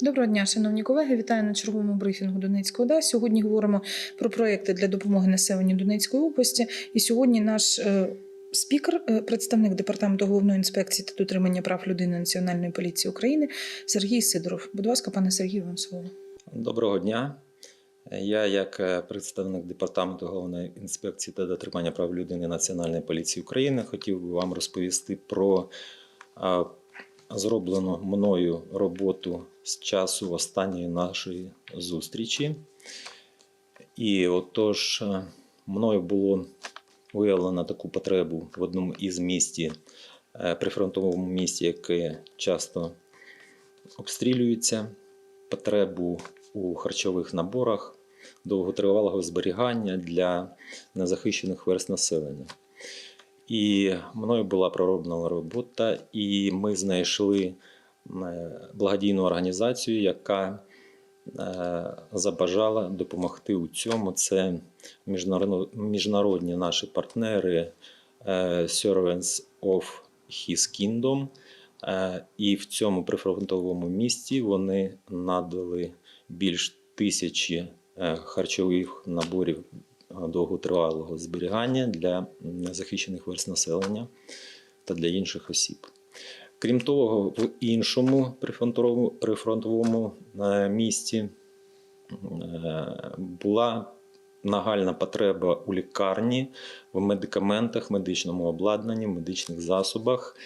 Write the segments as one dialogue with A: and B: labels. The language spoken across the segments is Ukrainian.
A: Доброго дня, шановні колеги. Вітаю на черговому брифінгу Донецької ОДА. Сьогодні говоримо про проекти для допомоги населенню Донецької області. І сьогодні наш е, спікер, е, представник департаменту головної інспекції та дотримання прав людини Національної поліції України Сергій Сидоров. Будь ласка, пане Сергію, вам слово.
B: Доброго дня. Я, як е, представник департаменту головної інспекції та дотримання прав людини Національної поліції України, хотів би вам розповісти про зроблену мною роботу з часу останньої нашої зустрічі. І отож, е, мною було виявлено таку потребу в одному із місті, е, прифронтовому місті, яке часто обстрілюється, потребу у харчових наборах довготривалого зберігання для незахищених верст населення. І мною була пророблена робота, і ми знайшли е, благодійну організацію, яка е, забажала допомогти у цьому. Це міжнародні наші партнери е, Servants of His Kingdom. І в цьому прифронтовому місті вони надали більш тисячі харчових наборів довготривалого зберігання для незахищених верст населення та для інших осіб. Крім того, в іншому прифронтовому, е, місті е, була нагальна потреба у лікарні, в медикаментах, медичному обладнанні, медичних засобах.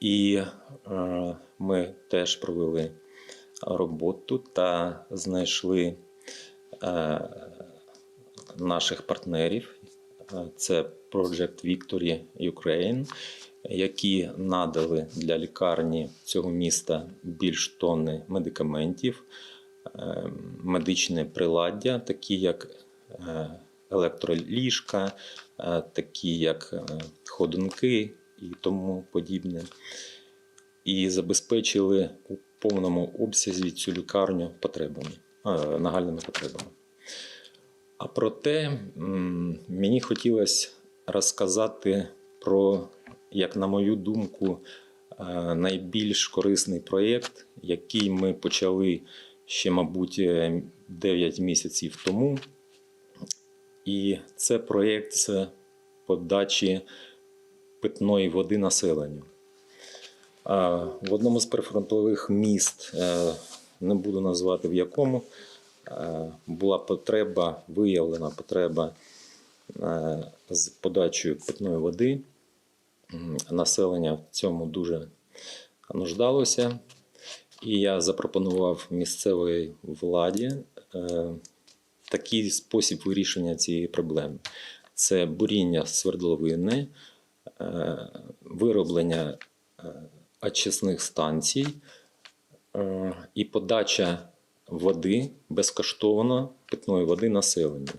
B: І е, ми теж провели роботу та знайшли наших партнерів. Це Project Victory Ukraine, які надали для лікарні цього міста більш тонни медикаментів, е, медичне приладдя, такі як е, електроліжка, е, такі як е, ходунки і тому подібне. І забезпечили у повному обсязі цю лікарню потребами, нагальними потребами. А проте мені хотілося розказати про, як на мою думку, е, найбільш корисний проєкт, який ми почали ще, мабуть, е, 9 місяців тому. І це проєкт з подачі питної води населенню. В одному з прифронтових міст, е, не буду назвати в якому, е, була потреба, виявлена потреба е, з подачею питної води. Населення в цьому дуже нуждалося. І я запропонував місцевій владі е, такий спосіб вирішення цієї проблеми: це буріння свердловини, е, вироблення е, очисних станцій е, і подача води безкоштовно питної води населенню.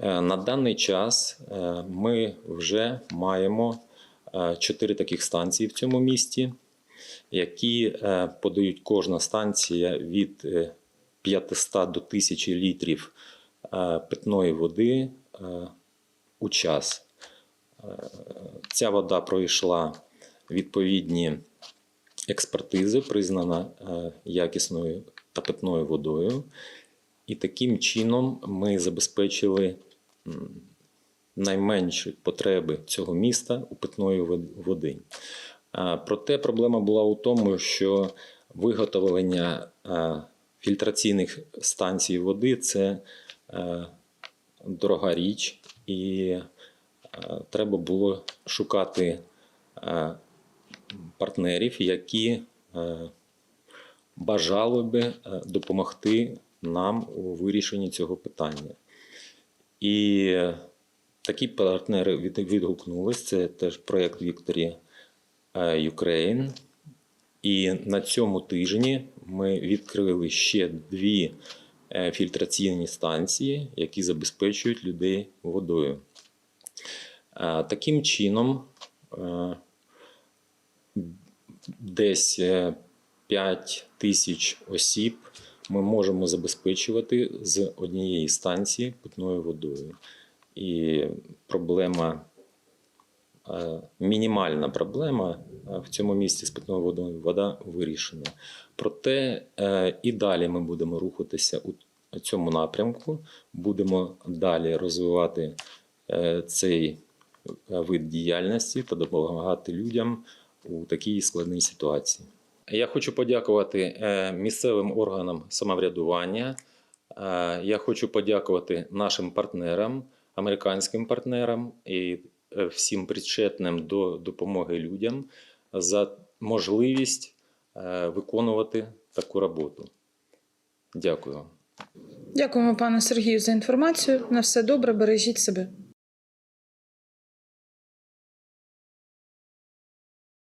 B: Е, На даний час е, ми вже маємо е, чотири таких станції в цьому місті, які подають кожна станція від е, 500 до 1000 літрів питної води у час. Ця вода пройшла відповідні експертизи, признана якісною та питною водою. І таким чином ми забезпечили найменші потреби цього міста у питної води. Проте проблема була у тому, що виготовлення фільтраційних станцій води це дорога річ, і треба було шукати партнерів, які бажали би е, допомогти нам у вирішенні цього питання. І е, такі партнери відгукнулись. Це теж проєкт Вікторі Ukraine. І на цьому тижні ми відкрили ще дві е, фільтраційні станції, які забезпечують людей водою. Е, Таким чином, е, десь 5 тисяч осіб ми можемо забезпечувати з однієї станції питною водою. І проблема, е, мінімальна проблема е, в цьому місті з питною водою вода вирішена. Проте е, і далі ми будемо рухатися у цьому напрямку, будемо далі розвивати цей вид діяльності та допомагати людям у такій складній ситуації. Я хочу подякувати е, місцевим органам самоврядування. Е, Я хочу подякувати нашим партнерам, американським партнерам і е, всім причетним до допомоги людям за можливість виконувати таку роботу. Дякую.
A: Дякуємо, пане Сергію, за інформацію. На все добре, бережіть себе.